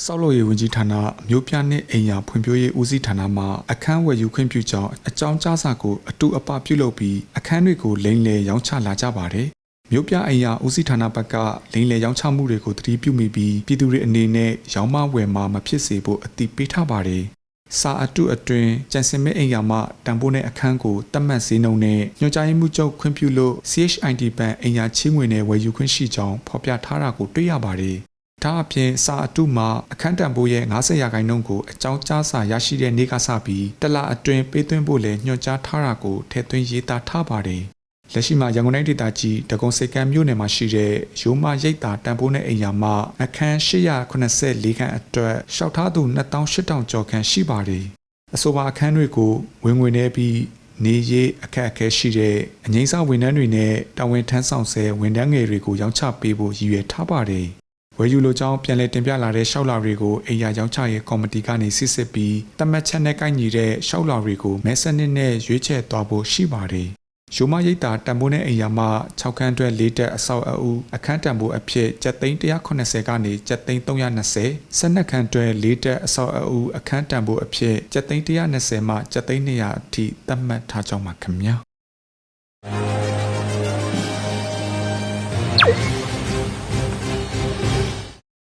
ဆောက်လုပ်ရေးဝန်ကြီးဌာနမြို့ပြနှင့်အိမ်ယာဖွံ့ဖြိုးရေးဦးစီးဌာနမှအခန်းဝယ်ယူခွင့်ပြုကြောင်းအကြောင်းကြားစာကိုအတူအပပြုလုပ်ပြီးအခန်းတွေကိုလိမ့်လည်ရောင်းချလာကြပါတယ်။မြို့ပြအိမ်ယာဦးစီးဌာနဘက်ကလိမ့်လည်ရောင်းချမှုတွေကိုတတိပြုမိပြီးပြည်သူတွေအနေနဲ့ရောင်းမဝယ်မမဖြစ်စေဖို့အတိပေးထားပါတယ်။စာအတုအတွင်ကြံစင်မဲ့အိမ်ယာမှတံပိုးနဲ့အခန်းကိုတတ်မှတ်စည်းနှုန်းနဲ့ညွှန်ကြားရေးမှူးချုပ်ခွင့်ပြုလို့ CHID ဘဏ်အိမ်ယာချေးငွေနဲ့ဝယ်ယူခွင့်ရှိကြောင်းဖော်ပြထားတာကိုတွေ့ရပါတယ်။ ဒါအပြင်စာအတုမှာအခန်းတံပိုးရဲ့90ရာခိုင်နှုန်းကိုအကြောင်းကြားစာရရှိတဲ့နေ့ကစပြီးတစ်လအတွင်းပေးသွင်းဖို့လည်းညွှန်ကြားထားတာကိုထည့်သွင်းရေးသားထားပါတယ်။လက်ရှိမှာရန်ကုန်တိုင်းဒေသကြီးတကုံစိတ်ကမ်းမြို့နယ်မှာရှိတဲ့ရိုးမရိပ်သာတန်ဖိုးနဲ့အိမ်ယာမှာအခန်း884ခန်းအတွက်ရှောက်ထားသူ2800ကျော်ခန်းရှိပါတယ်။အဆိုပါအခန်းတွေကိုဝင်ငွေနေပြီးနေရေးအခက်အခဲရှိတဲ့အငိမ့်စားဝန်ထမ်းတွေနဲ့တာဝန်ထမ်းဆောင်ဆဲဝန်ထမ်းငယ်တွေကိုရောင်းချပေးဖို့ရည်ရွယ်ထားပါတယ်။ဝ ယ်ယူလိုကြောင်းပြန်လည်တင်ပြလာတဲ့ရှောက်လာတွေကိုအိမ်ယာရောင်းချရေးကော်မတီကနေစစ်စစ်ပြီးတမတ်ချက်နဲ့ကိုက်ညီတဲ့ရှောက်လာတွေကိုမဲဆက်နစ်နဲ့ရွေးချယ်သွားဖို့ရှိပါတယ်။ရိုမရိပ်တာတံပိုးနဲ့အိမ်ယာမှ6ခန်းအတွက်၄တက်အဆောက်အဦအခန်းတံပိုးအဖြစ်ကျပ်သိန်း180ကနေကျပ်သိန်း320ဆယ်နှစ်ခန်းအတွက်၄တက်အဆောက်အဦအခန်းတံပိုးအဖြစ်ကျပ်သိန်း120မှကျပ်သိန်း200အထိသတ်မှတ်ထားကြောင်းပါခင်ဗျာ